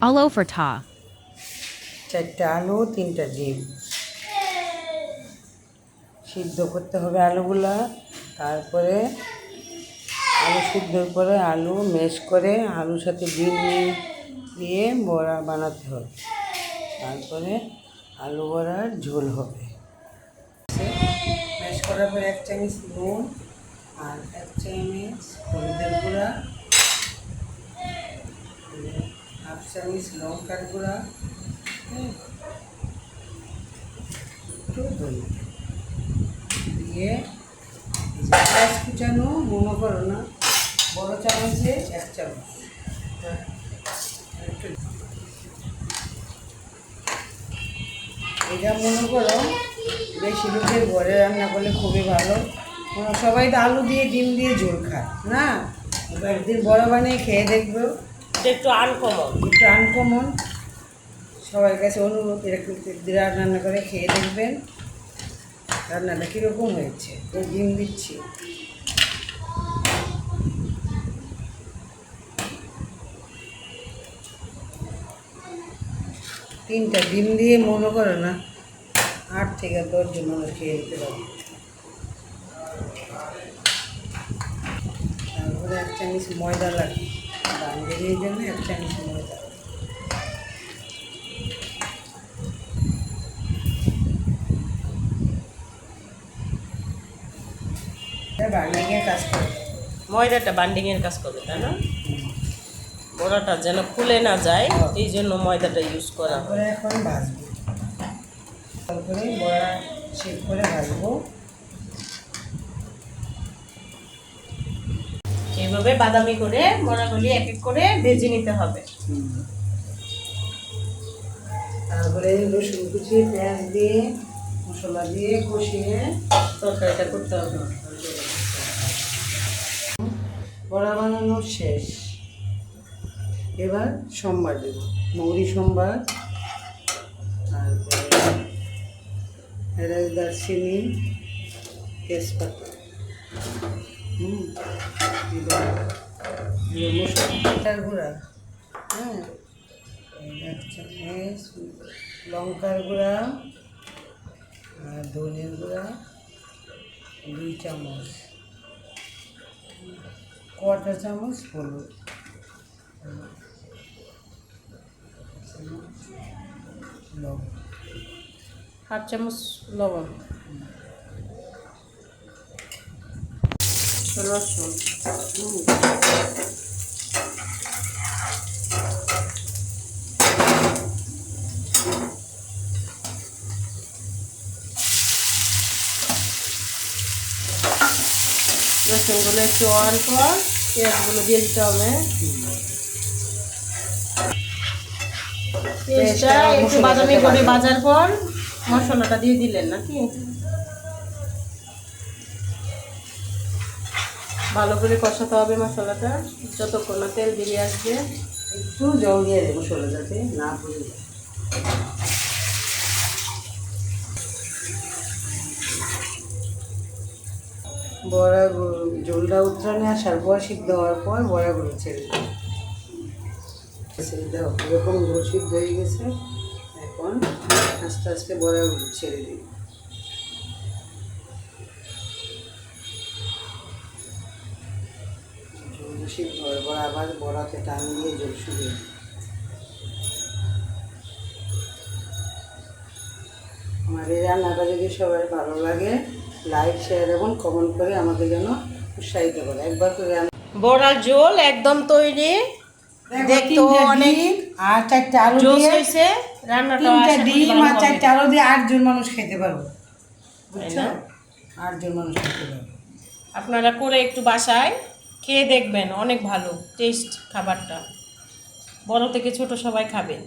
All over. চারটে আলু, তিনটা ডিম। সিদ্ধ করতে হবে আলুগুলা। তারপরে আলু সিদ্ধর পরে আলু মেশ করে আলুর সাথে ডিম দিয়ে বড়া বানাতে হবে। তারপরে আলু বড়ার ঝোল হবে। মেশ করার পরে এক চামচ নুন আর এক চামচ হলুদের গুঁড়া হাফ চামচ লঙ্কার গুঁড়া। একটু দই। কুচানো মনে করো না। বড় চামচে এক চামচ। এটা মনে করো বেশি লোকের ঘরে রান্না করলে খুবই ভালো। সবাই তো আলু দিয়ে, ডিম দিয়ে ঝোল খায় না? একদিন বড় বানিয়ে খেয়ে দেখব। এটা একটু আনকমন একটু আনকমন সবার কাছে অনুরোধ, এরকম রান্না করে খেয়ে দেখবেন। রান্নাটা কীরকম হয়েছে? তো ডিম দিচ্ছি। তিনটা ডিম দিয়ে মনে করে না, আট থেকে দশজন মানুষ খেয়ে দিতে পারবে। তারপরে এক চামচ ময়দা লাগে বান্ধবীর জন্য এক চামচ ময়দা বানিয়ে কাজ করে ময়দাটা বান্ডিং এর কাজ করবে, তাই না? বড়াটা যেন খুলে না যায়, এই জন্য ময়দাটা ইউজ করা। এখন ভাজবো। তারপরে বড়া শেক করে ভাজবো। এইভাবে বাদামি করে বড়াগুলি এক এক করে ভেজে নিতে হবে। তারপরে রসুন কুচি, পেঁয়াজ দিয়ে, মশলা দিয়ে কষিয়ে তরকারিটা করতে হবে। বড়া বানানো শেষ। এবার সোমবার দেব। মৌরি সোমবার। তারপরে এলাচ, দারচিনি, তেজপাতা। হুম। গুঁড়া। হ্যাঁ। এক চামচ লঙ্কার গুঁড়া আর ধনের গুঁড়া দুই চামচ। কটা চামচ হলুদ। লবণ। হাফ চামচ লবণ। রসুন। রসুনগুলো একটু অন পর পেঁয়াজগুলো দিয়ে দিতে হবে। পেঁয়াজটা একটু বাদামি করে ভাজার পর মশলাটা দিয়ে দিলেন নাকি? ভালো করে কষাতে হবে মশলাটা। যতক্ষণ না তেল বেরিয়ে আসবে, একটু জল দিয়ে দেবো যাতে না যায় বড়া গু- জলটা উত্তরাণে আসার পর সিদ্ধ হওয়ার পর বড়াগুলো ছেড়ে দেবো। ছেড়ে দেওয়া এরকম সিদ্ধ হয়ে গেছে, এখন আস্তে আস্তে বড়াগুলো ছেড়ে দিই সিদ্ধ হওয়ার বড়াতে টান দিয়ে জল শুকিয়ে আমার এই রান্নাটা যদি সবাই ভালো লাগে লাইক শেয়ার এবং কমেন্ট করে আমাকে যেন উৎসাহিত করে। একবার করে বড়ার ঝোল একদম তৈরি। অনেক আর চারটে আলু জোস দিয়ে হয়েছে। রান্নাটা তিনটা আশা করি ডিম আর চারটে আলু দিয়ে আটজন মানুষ খেতে পারব। বুঝছ? আটজন মানুষ খেতে পারব। আপনারা করে একটু বাসায়। খেয়ে দেখবেন অনেক ভালো টেস্ট খাবারটা। বড় থেকে ছোট সবাই খাবেন